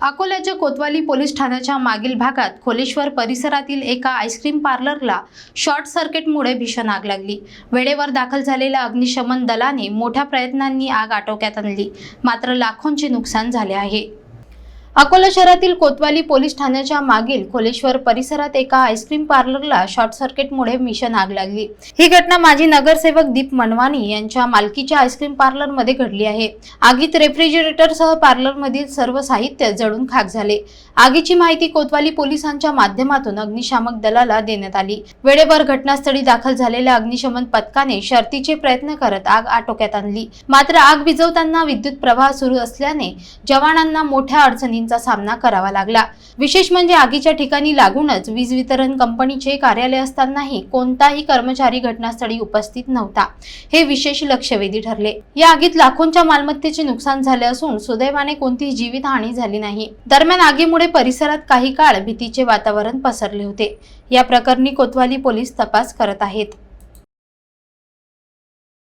अकोल्याच्या कोतवाली पोलीस ठाण्याच्या मागील भागात खोलेश्वर परिसरातील एका आईस्क्रीम पार्लरला शॉर्ट सर्किटमुळे भीषण आग लागली. वेळेवर दाखल झालेल्या अग्निशमन दलाने मोठ्या प्रयत्नांनी आग आटोक्यात आणली. मात्र लाखोंचे नुकसान झाले आहे. अकोला शहरातील कोतवाली पोलीस ठाण्याच्या मागील खोलेश्वर परिसरात एका आईस्क्रीम पार्लरला शॉर्ट सर्किटमुळे मिशन आग लागली. ही घटना माजी नगरसेवक दीप मनवानी यांच्या मालकीच्या आईस्क्रीम पार्लरमध्ये घडली आहे. आगीत रेफ्रिजरेटरसह पार्लरमधील सर्व साहित्य जळून खाक झाले. आगीची माहिती कोतवाली पोलिसांच्या माध्यमातून अग्निशामक दलाला देण्यात आली. वेळेवर घटनास्थळी दाखल झालेल्या अग्निशमन पथकाने शर्तीचे प्रयत्न करत आग आटोक्यात आणली. मात्र आग विझवताना विद्युत प्रवाह सुरू असल्याने जवानांना मोठ्या अडचणींचा सामना करावा लागला. विशेष म्हणजे आगीच्या ठिकाणी लागूनच वीज वितरण कंपनीचे कार्यालय असतानाही कोणताही कर्मचारी घटनास्थळी उपस्थित नव्हता. हे विशेष लक्षवेधी ठरले. या आगीत लाखोंच्या मालमत्तेचे नुकसान झाले असून सुदैवाने कोणतीही जीवितहानी झाली नाही. दरम्यान आगीमुळे परिसरात काही काळ भीतीचे वातावरण पसरले होते. या प्रकरणी कोतवाली पोलीस तपास करत आहेत.